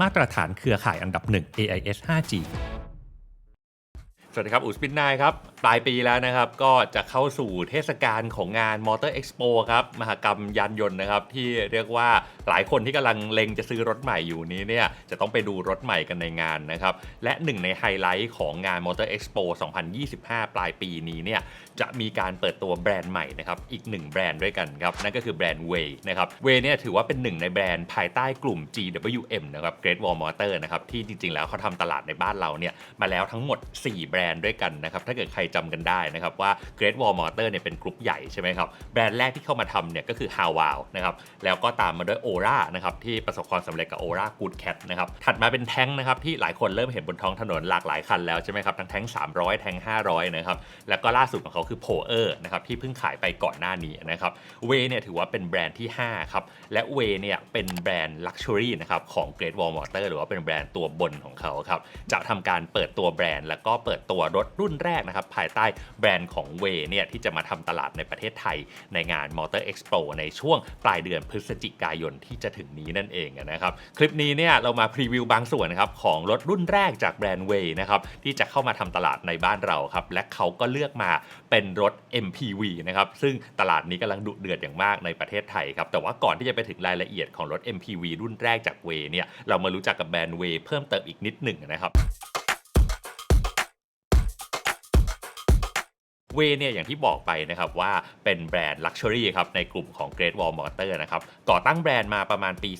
มาตรฐานเครือข่ายอันดับหนึ่ง AIS 5G สวัสดีครับ อูสปินนายครับปลายปีแล้วนะครับ ก็จะเข้าสู่เทศกาลของงาน Motor Expo ครับ มหกรรมยานยนต์นะครับ ที่เรียกว่าหลายคนที่กำลังเล็งจะซื้อรถใหม่อยู่นี้เนี่ยจะต้องไปดูรถใหม่กันในงานนะครับ และหนึ่งในไฮไลท์ของงาน Motor Expo 2025 ปลายปีนี้เนี่ยจะมีการเปิดตัวแบรนด์ใหม่นะครับอีกหนึ่งแบรนด์ด้วยกันครับ นั่นก็คือแบรนด์ Way นะครับ Way เนี่ยถือว่าเป็นหนึ่งในแบรนด์ภายใต้กลุ่ม GWM นะครับ Great Wall Motor นะครับที่จริงๆ แล้วเขาทำตลาดในบ้านเราเนี่ยมาแล้วทั้งหมด 4 แบรนด์ด้วยกันนะครับถ้าเกิดใครจำกันได้นะครับว่า Great Wall Motor เนี่ยเป็นกลุ่มใหญ่ใช่ไหมครับแบรนด์แรกที่เข้ามาทำเนี่ยก็คือ h a w o w นะครับแล้วก็ตามมาด้วย Ora นะครับที่ประสบความสำเร็จกับ Ora Good Cat นะครับถัดมาเป็นแท้งนะครับที่หลายคนเริ่มเห็นบนท้องถนนหลากหลายคันแล้วใช่ไหมครับทั้งแท้ง300 แท้ง500นะครับแล้วก็ล่าสุดของเขาคือ p o e r นะครับที่เพิ่งขายไปก่อนหน้านี้นะครับ Way เนี่ยถือว่าเป็นแบรนด์ที่ 5 ครับ และ Way เนี่ยเป็นแบรนด์ Luxury นะครับของ Great Wall Motor หรือว่าเป็นแบรนด์ตัวบนของเขาครับจะทำการเปิดตัวแบรนด์ แล้วก็เปิดตัวรถรุ่นแรกนะครับภายใต้แบรนด์ของ Way เนี่ยที่จะมาทำตลาดในประเทศไทยในงาน Motor Expo ในช่วงปลายเดือนพฤศจิกายนที่จะถึงนี้นั่นเองนะครับ คลิปนี้เนี่ยเรามาพรีวิวบางส่วนนะครับของรถรุ่นแรกจากแบรนด์ Way นะครับที่จะเข้ามาทำตลาดในบ้านเราครับและเขาก็เลือกมาเป็นรถ MPV นะครับซึ่งตลาดนี้กำลังดุเดือดอย่างมากในประเทศไทยครับแต่ว่าก่อนที่จะไปถึงรายละเอียดของรถ MPV รุ่นแรกจาก Way เนี่ยเรามารู้จักกับแบรนด์ Way เพิ่มเติมอีกนิดหนึ่งนะครับ เวเนี่ยอย่างที่บอกไปนะครับว่าเป็นแบรนด์ลักชัวรี่ครับในกลุ่มของ Great Wall Motor นะครับก่อตั้งแบรนด์มาประมาณปี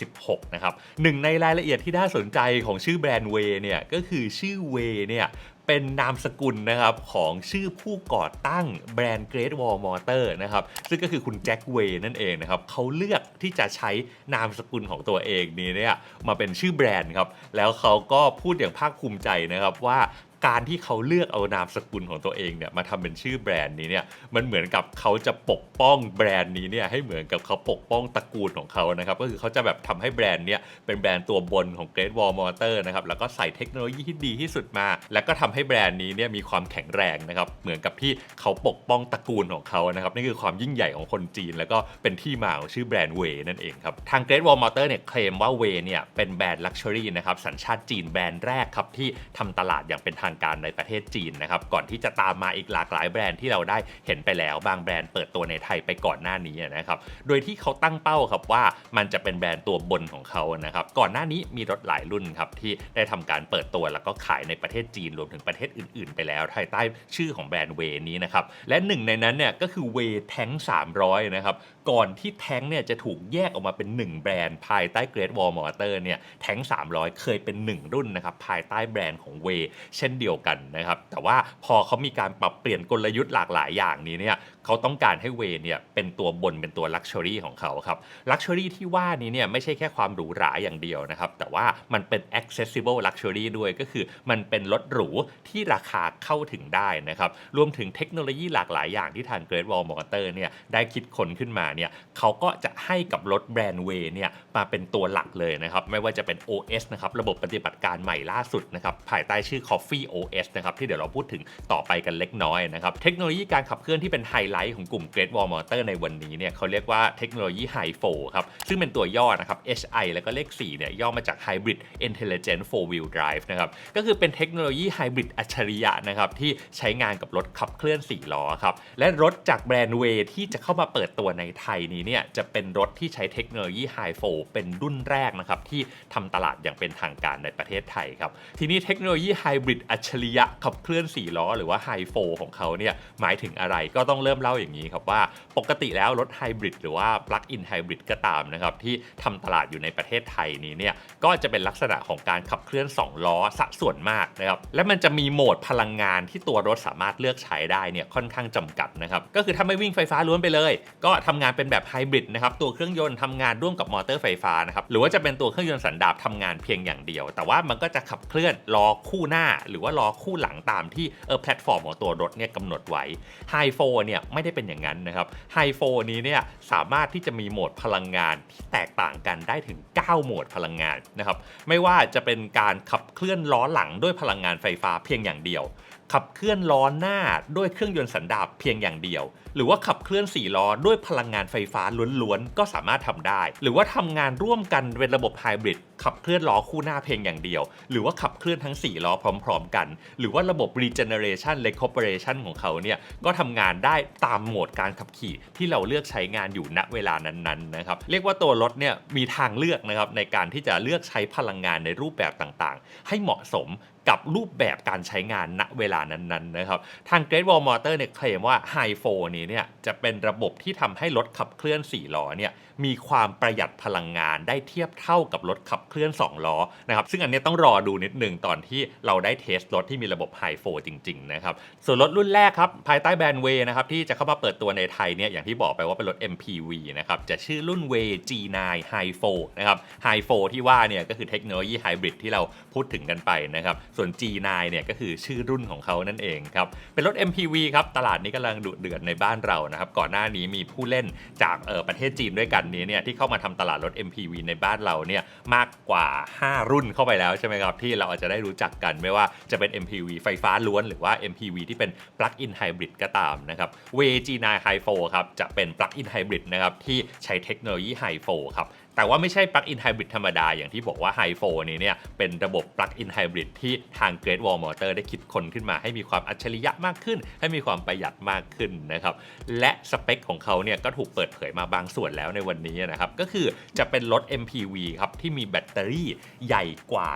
2016 นะครับหนึ่งในรายละเอียดที่น่าสนใจของชื่อแบรนด์เวเนี่ยก็คือชื่อเวเนี่ยเป็นนามสกุลนะครับของชื่อผู้ก่อตั้งแบรนด์ Great Wall Motor นะครับซึ่งก็คือคุณแจ็คเวย์นั่นเองนะครับเขาเลือกที่จะใช้นามสกุลของตัวเองนี้เนี่ยมาเป็นชื่อแบรนด์ครับแล้วเขาก็พูดอย่างภาคภูมิใจนะครับว่า การที่เขาเลือกเอานามสกุลของตัวเองเนี่ยมาทำเป็นชื่อแบรนด์นี้เนี่ยมันเหมือนกับเขาจะปกป้องแบรนด์นี้เนี่ยให้เหมือนกับเขาปกป้องตระกูลของเขานะครับก็คือเขาจะแบบทำให้แบรนด์เนี่ยเป็นแบรนด์ตัวบนของ Great Wall Motor นะครับแล้วก็ใส่เทคโนโลยีที่ดีที่สุดมา แล้วก็ทำให้แบรนด์นี้เนี่ยมีความแข็งแรงนะครับเหมือนกับที่เขาปกป้องตระกูลของเขานะครับนี่คือความยิ่งใหญ่ของคนจีน แล้วก็เป็นที่มาของชื่อแบรนด์เวนั่นเองครับทาง Great Wall Motor เนี่ยเคลมว่าเวเนี่ยเป็นแบรนด์ลักชัวรี่นะครับสัญชาติจีนแบรนด์แรกครับที่ทำตลาดอย่างเป็นทางการในประเทศจีนนะครับก่อนที่จะตามมาอีกหลากหลายแบรนด์ที่เราได้เห็นไปแล้วบางแบรนด์เปิดตัวในไทยไปก่อนหน้านี้นะครับโดยที่เขาตั้งเป้าครับว่ามันจะเป็นแบรนด์ตัวบนของเขานะครับก่อนหน้านี้มีรถหลายรุ่นครับที่ได้ทำการเปิดตัวแล้วก็ขายในประเทศจีนรวมถึงประเทศอื่น ๆ ไปแล้วภายใต้ชื่อของแบรนด์เวนี้นะครับและหนึ่งในนั้นเนี่ยก็คือเวแทง300นะครับก่อนที่แทงเนี่ยจะถูกแยกออกมาเป็น 1 แบรนด์ภายใต้ Great Wall Motor เนี่ยแทง300 เคยเป็น 1 รุ่นนะครับภายใต้แบรนด์ของเวเช่นเเดียวกันนะครับ แต่ว่าพอเขามีการปรับเปลี่ยนกลยุทธ์หลากหลายอย่างนี้เนี่ย เขาต้องการให้เวเนี่ยเป็นตัวบนเป็นตัวลักชัวรี่ของเขาครับลักชัวรี่ที่ว่านี้เนี่ยไม่ใช่แค่ความหรูหราอย่างเดียวนะครับ แต่ว่ามันเป็น accessible luxury ด้วยก็คือมันเป็นรถหรูที่ราคาเข้าถึงได้นะครับ รวมถึงเทคโนโลยีหลากหลายอย่างที่ทาง Great Wall Motor เนี่ยได้คิดค้นขึ้นมาเนี่ยเขาก็จะให้กับรถแบรนด์เวเนี่ยมาเป็นตัวหลักเลยนะครับ ไม่ว่าจะเป็น OS นะครับระบบปฏิบัติการใหม่ล่าสุดนะครับภายใต้ชื่อ Coffee OS นะครับที่เดี๋ยวเราพูดถึงต่อไปกันเล็กน้อยนะครับเทคโนโลยีการขับเคลื่อนที่เป็นไฮไไลท์ของกลุ่ม Great Wall Motor ในวันนี้เนี่ยเขาเรียกว่าเทคโนโลยี High 4ครับ ซึ่งเป็นตัวย่อนะครับ HI แล้วก็เลข4เนี่ยย่อมาจาก Hybrid Intelligent Four Wheel Drive นะครับ ก็คือเป็นเทคโนโลยีไฮบริดอัจฉริยะนะครับ ที่ใช้งานกับรถขับเคลื่อน 4 ล้อครับ และรถจากแบรนด์เวที่จะเข้ามาเปิดตัวในไทยนี้เนี่ยจะเป็นรถที่ใช้เทคโนโลยี High 4เป็นรุ่นแรกนะครับที่ทำตลาดอย่างเป็นทางการในประเทศไทยครับ ทีนี้เทคโนโลยีไฮบริดอัจฉริยะขับเคลื่อน 4 ล้อ หรือว่า High 4ของเขาเนี่ยหมายถึงอะไรก็ต้องเริ่มเล่าอย่างนี้ครับว่าปกติแล้วรถไฮบริดหรือว่า Plug-in Hybrid ก็ตามนะครับที่ทำตลาดอยู่ในประเทศไทยนี้เนี่ยก็จะเป็นลักษณะของการขับเคลื่อน 2 ล้อสัส่วนมากนะครับและมันจะมีโหมดพลังงานที่ตัวรถสามารถเลือกใช้ได้เนี่ยค่อนข้างจำกัดนะครับก็คือถ้าไม่วิ่งไฟฟ้าล้วนไปเลย ก็ทำงานเป็นแบบไฮบริดนะครับตัวเครื่องยนต์ทำงานร่วมกับมอเตอร์ไฟฟ้านะครับหรือว่าจะเป็นตัวเครื่องยนต์สันดาปทำงานเพียงอย่างเดียว แต่ว่ามันก็จะขับเคลื่อนล้อคู่หน้า หรือว่าล้อคู่หลังตามที่เออแพลตฟอร์มของตัวรถเนี่ยกำหนดไว้ไฮโฟเนี่ยไม่ได้เป็นอย่างนั้นนะครับไฮโฟนี้เนี่ยสามารถที่จะมีโหมดพลังงานที่แตกต่างกันได้ถึง 9 โหมดพลังงานนะครับไม่ว่าจะเป็นการขับเคลื่อนล้อหลังด้วยพลังงานไฟฟ้าเพียงอย่างเดียวขับเคลื่อนล้อหน้าด้วยเครื่องยนต์สันดาปเพียงอย่างเดียว หรือว่าขับเคลื่อน4ล้อด้วยพลังงานไฟฟ้าล้วนๆก็สามารถทำได้ หรือว่าทำงานร่วมกันเป็นระบบไฮบริดขับเคลื่อนล้อคู่หน้าเพียงอย่างเดียว หรือว่าขับเคลื่อนทั้ง 4 ล้อพร้อม ๆ กัน หรือว่าระบบ regeneration recuperation ของเขาเนี่ยก็ทำงานได้ตามโหมดการขับขี่ที่เราเลือกใช้งานอยู่ณเวลานั้นๆนะครับเรียกว่าตัวรถเนี่ยมีทางเลือกนะครับในการที่จะเลือกใช้พลังงานในรูปแบบต่างๆ ให้เหมาะสม กับรูปแบบการใช้งานณเวลานั้นๆนะครับ ทาง Great Wall Motor เนี่ยเคลมว่า Hi 4นี้เนี่ยจะเป็นระบบที่ทำให้รถขับเคลื่อน 4 ล้อเนี่ยมีความประหยัดพลังงานได้เทียบเท่ากับรถขับเคลื่อน 2 ล้อนะครับซึ่งอันนี้ต้องรอดูนิดหนึ่งตอนที่เราได้เทสรถที่มีระบบ Hi 4จริงๆนะครับส่วนรถรุ่นแรกครับ ภายใต้แบรนด์ Way นะครับที่จะเข้ามาเปิดตัวในไทยเนี่ยอย่างที่บอกไปว่าเป็นรถ MPV นะครับจะชื่อรุ่น Way G9 Hi 4นะครับ Hi 4ที่ว่าเนี่ยก็คือเทคโนโลยีไฮบริดที่เราพูดถึงกันไปนะครับส่วน G9 เนี่ยก็คือชื่อรุ่นของเขานั่นเองครับ เป็นรถ MPV ครับตลาดนี้กำลังดุเดือดในบ้านเรานะครับ ก่อนหน้านี้มีผู้เล่นจากออประเทศจีนด้วยกันนี้เนี่ยที่เข้ามาทำตลาดรถ MPV ในบ้านเราเนี่ยมากกว่า 5 รุ่นเข้าไปแล้วใช่ไหมครับที่เราอาจจะได้รู้จักกันไม่ว่าจะเป็น MPV ไฟฟ้าล้วนหรือว่า MPV ที่เป็น Plug-in Hybrid ก็ตามนะครับ Way G9 Hi 4 ครับจะเป็น Plug-in Hybrid นะครับที่ใช้เทคโนโลยี Hi 4 ครับ แต่ว่าไม่ใช่ Plug-in Hybrid ธรรมดา อย่างที่บอกว่า Hi 4นี้เนี่ยเป็นระบบ Plug-in Hybrid ที่ทาง Great Wall Motor ได้คิดค้นขึ้นมาให้มีความอัจฉริยะมากขึ้น ให้มีความประหยัดมากขึ้นนะครับและสเปคของเขาเนี่ยก็ถูกเปิดเผยมาบางส่วนแล้วในวันนี้นะครับก็คือจะเป็นรถ MPV ครับที่มีแบตเตอรี่ใหญ่กว่า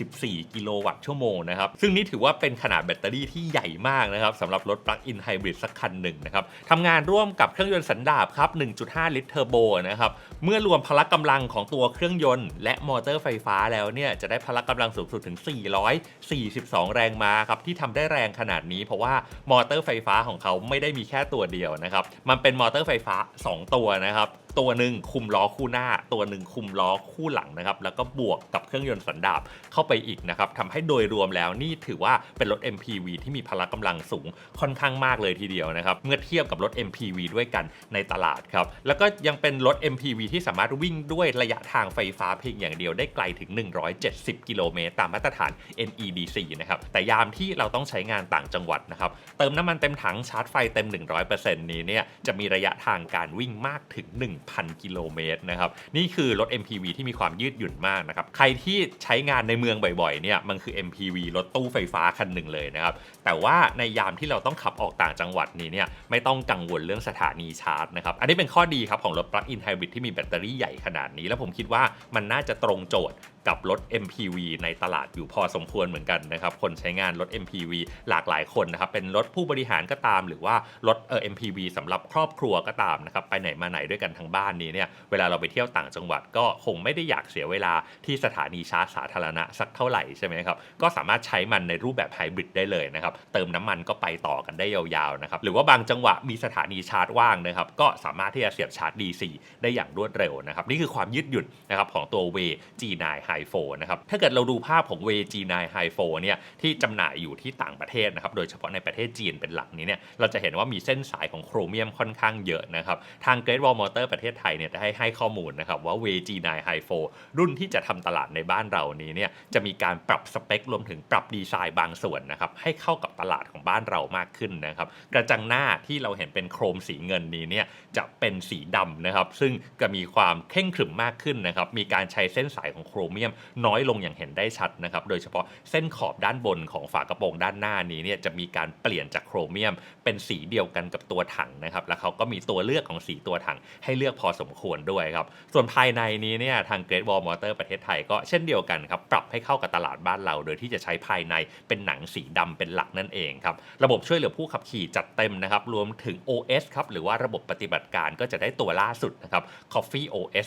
44 กิโลวัตต์ชั่วโมงนะครับซึ่งนี่ถือว่าเป็นขนาดแบตเตอรี่ที่ใหญ่มากนะครับสำหรับรถ Plug-in Hybrid สักคันหนึ่งนะครับทำงานร่วมกับเครื่องยนต์สันดาปครับ1.5 ลิตรเทอร์โบนะครับเมื่อรวมพละกำำลังของตัวเครื่องยนต์ และมอเตอร์ไฟฟ้าแล้วเนี่ยจะได้พละกำลังสูงสุดถึง 442 แรงม้าครับที่ทำได้แรงขนาดนี้ เพราะว่ามอเตอร์ไฟฟ้าของเขาไม่ได้มีแค่ตัวเดียวนะครับมันเป็นมอเตอร์ไฟฟ้า 2 ตัวนะครับ ตัวหนึ่งคุมล้อคู่หน้า ตัวหนึ่งคุมล้อคู่หลังนะครับ แล้วก็บวกกับเครื่องยนต์สันดาปเข้าไปอีกนะครับทำให้โดยรวมแล้วนี่ถือว่าเป็นรถ MPV ที่มีพละกำลังสูงค่อนข้างมากเลยทีเดียวนะครับเมื่อเทียบกับรถ MPV ด้วยกันในตลาดครับแล้วก็ยังเป็นรถ MPV ที่สามารถวิ่งด้วยระยะทางไฟฟ้าเพียงอย่างเดียวได้ไกลถึง 170 กิโลเมตรตามมาตรฐาน NEDC นะครับแต่ยามที่เราต้องใช้งานต่างจังหวัดนะครับเติมน้ำมันเต็มถังชาร์จไฟเต็ม 100%นี้เนี่ยจะมีระยะทางการวิ่งมากถึง1,000 กิโลเมตรนะครับ นี่คือรถ MPV ที่มีความยืดหยุ่นมากนะครับ ใครที่ใช้งานในเมืองบ่อยๆ เนี่ย มันคือ MPV รถตู้ไฟฟ้าคันหนึ่งเลยนะครับ แต่ว่าในยามที่เราต้องขับออกต่างจังหวัดนี้เนี่ยไม่ต้องกังวลเรื่องสถานีชาร์จนะครับ อันนี้เป็นข้อดีครับของรถ Plug-in Hybrid ที่มีแบตเตอรี่ใหญ่ขนาดนี้ แล้วผมคิดว่ามันน่าจะตรงโจทย์กับรถ MPV ในตลาดอยู่พอสมควรเหมือนกันนะครับ คนใช้งานรถ MPV หลากหลายคนนะครับ เป็นรถผู้บริหารก็ตาม หรือว่ารถเอ่อ MPV สำหรับครอบครัวก็ตามนะครับ ไปไหนมาไหนด้วยกันทั้งบ้านนี้เนี่ย เวลาเราไปเที่ยวต่างจังหวัดก็คงไม่ได้อยากเสียเวลาที่สถานีชาร์จสาธารณะสักเท่าไหร่ใช่ไหมครับ ก็สามารถใช้มันในรูปแบบไฮบริดได้เลยนะครับเติมน้ำมันก็ไปต่อกันได้ยาวๆนะครับหรือว่าบางจังหวะมีสถานีชาร์จว่างนะครับก็สามารถที่จะเสียบชาร์จ DC ได้อย่างรวดเร็วนะครับนี่คือความยืดหยุ่นนะครับของตัว w G9 Hi 4 นะครับถ้าเกิดเราดูภาพของ w G9 Hi 4 เนี่ยที่จำหน่ายอยู่ที่ต่างประเทศนะครับโดยเฉพาะในประเทศจีนเป็นหลักนี้เนี่ยเราจะเห็นว่ามีเส้นสายของโครเมียมค่อนข้างเยอะนะครับทาง Great Wall Motor ประเทศไทยเนี่ยได้ให้ข้อมูลนะครับว่า w G9 Hi 4 รุ่นที่จะทำตลาดในบ้านเรานี้เนี่ยจะมีการปรับสเปครวมถึงปรับดีไซน์บางส่วนนะครับให้เข้ากับตลาดของบ้านเรามากขึ้นนะครับ กระจังหน้าที่เราเห็นเป็นโครมสีเงินนี้เนี่ยจะเป็นสีดำนะครับ ซึ่งจะมีความเข่งขรึมมากขึ้นนะครับ มีการใช้เส้นสายของโครเมียม น้อยลงอย่างเห็นได้ชัดนะครับ โดยเฉพาะเส้นขอบด้านบนของฝากระโปรงด้านหน้านี้เนี่ยจะมีการเปลี่ยนจากโครเมียม เป็นสีเดียวกันกับตัวถังนะครับ แล้วเขาก็มีตัวเลือกของสีตัวถัง ให้เลือกพอสมควรด้วยครับ ส่วนภายในนี้เนี่ยทาง Great Wall Motor ประเทศไทยก็เช่นเดียวกันครับ ปรับให้เข้ากับตลาดบ้านเรา โดยที่จะใช้ภายในเป็นหนังสีดำเป็นหลักนั่นเองครับระบบช่วยเหลือผู้ขับขี่จัดเต็มนะครับรวมถึง OS ครับหรือว่าระบบปฏิบัติการก็จะได้ตัวล่าสุดนะครับ Coffee OS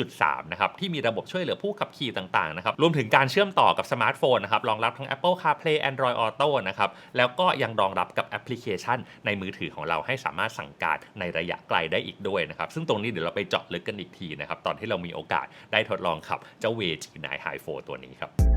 3.3 นะครับที่มีระบบช่วยเหลือผู้ขับขี่ต่างๆนะครับรวมถึงการเชื่อมต่อกับสมาร์ทโฟนนะครับรองรับทั้ง Apple CarPlay Android Auto นะครับแล้วก็ยังรองรับกับแอปพลิเคชัน ในมือถือของเราให้สามารถสั่งการในระยะไกลได้อีกด้วยนะครับซึ่งตรงนี้เดี๋ยวเราไปเจาะลึกกันอีกทีนะครับตอนที่เรามีโอกาสได้ทดลองขับเจ้า Way G9 Hi 4ตัวนี้ครับ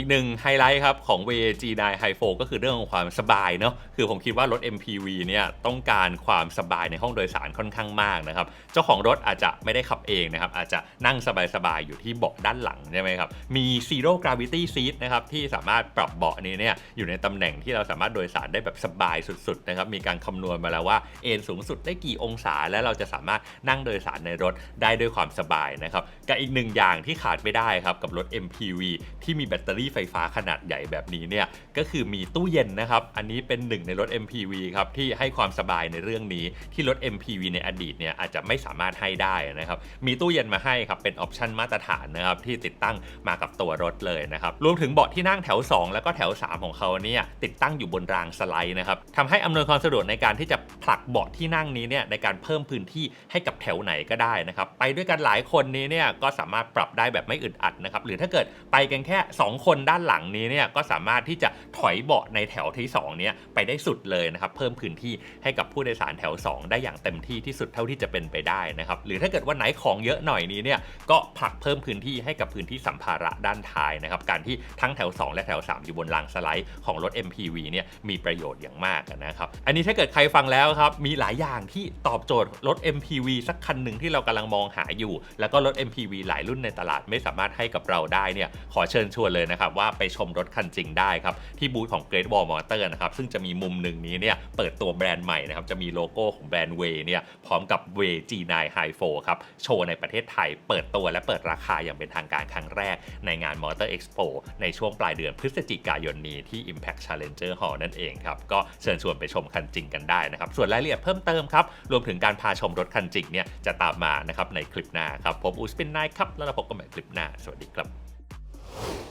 อีกหนึ่งไฮไลท์ครับของ w G9 High 4ก็คือเรื่องของความสบายเนาะคือผมคิดว่ารถ MPV เนี่ยต้องการความสบายในห้องโดยสารค่อนข้างมากนะครับเจ้าของรถอาจจะไม่ได้ขับเองนะครับอาจจะนั่งสบายๆอยู่ที่เบาะด้านหลังใช่ไหมครับมี Zero Gravity Seat นะครับที่สามารถปรับเบาะนี้เนี่ยอยู่ในตำแหน่งที่เราสามารถโดยสารได้แบบสบายสุดๆนะครับมีการคำนวณมาแล้วว่าเอนสูงสุดได้กี่องศา และเราจะสามารถนั่งโดยสารในรถได้ด้วยความสบายนะครับกับอีกหนึ่งอย่างที่ขาดไม่ได้ครับกับรถ MPV ที่มีแบตเตอรี่ไฟฟ้าขนาดใหญ่แบบนี้เนี่ยก็คือมีตู้เย็นนะครับ อันนี้เป็นหนึ่งในรถ MPV ครับที่ให้ความสบายในเรื่องนี้ที่รถ MPV ในอดีตเนี่ยอาจจะไม่สามารถให้ได้นะครับ มีตู้เย็นมาให้ครับเป็นออปชันมาตรฐานนะครับที่ติดตั้งมากับตัวรถเลยนะครับรวมถึงเบาะที่นั่งแถว 2 แล้วก็แถว 3 ของเขาเนี่ยติดตั้งอยู่บนรางสไลด์นะครับทำให้อำนวยความสะดวกในการที่จะผลักเบาะที่นั่งนี้เนี่ยในการเพิ่มพื้นที่ให้กับแถวไหนก็ได้นะครับไปด้วยกันหลายคนนี้เนี่ยก็สามารถปรับได้แบบไม่อึดอัดนะครับหรือถ้าเกิดไปกันแค่ 2 คนด้านหลังนี้เนี่ยก็สามารถที่จะถอยเบาะในแถวที่2เนี่ยไปได้สุดเลยนะครับเพิ่มพื้นที่ให้กับผู้โดยสารแถว 2 ได้อย่างเต็มที่ที่สุดเท่าที่จะเป็นไปได้นะครับหรือถ้าเกิดว่าไหนของเยอะหน่อยนี้เนี่ยก็ผลักเพิ่มพื้นที่ให้กับพื้นที่สัมภาระด้านท้ายนะครับการที่ทั้งแถว 2 และแถว 3 อยู่บนรางสไลด์ของรถ MPV เนี่ยมีประโยชน์อย่างมากนะครับอันนี้ถ้าเกิดใครฟังแล้วครับมีหลายอย่างที่ตอบโจทย์รถ MPV สักคันหนึ่งที่เรากำลังมองหาอยู่ แล้วก็รถ MPV หลายรุ่นในตลาดไม่สามารถให้กับเราได้เนี่ยขอเชิญชวนเลยนะครับว่าไปชมรถคันจริงได้ครับที่บูธของ Great Wall Motor นะครับซึ่งจะมีมุมหนึ่งนี้เนี่ยเปิดตัวแบรนด์ใหม่นะครับจะมีโลโก้ของแบรนด์ Way เนี่ยพร้อมกับ Way G9 High 4ครับโชว์ในประเทศไทยเปิดตัวและเปิดราคาอย่างเป็นทางการครั้งแรกในงาน Motor Expo ในช่วงปลายเดือนพฤศจิกายนนี้ที่ Impact Challenger Hall นั่นเองครับก็เชิญชวนไปชมคันจริงกันได้นะครับส่วนรายละเอียดเพิ่มเติมครับรวมถึงการพาชมรถคันจริงเนี่ยจะตามมานะครับในคลิปหน้าครับผมอูสปินนายครับแล้วเราพบกันใหม่คลิปหน้า สวัสดีครับ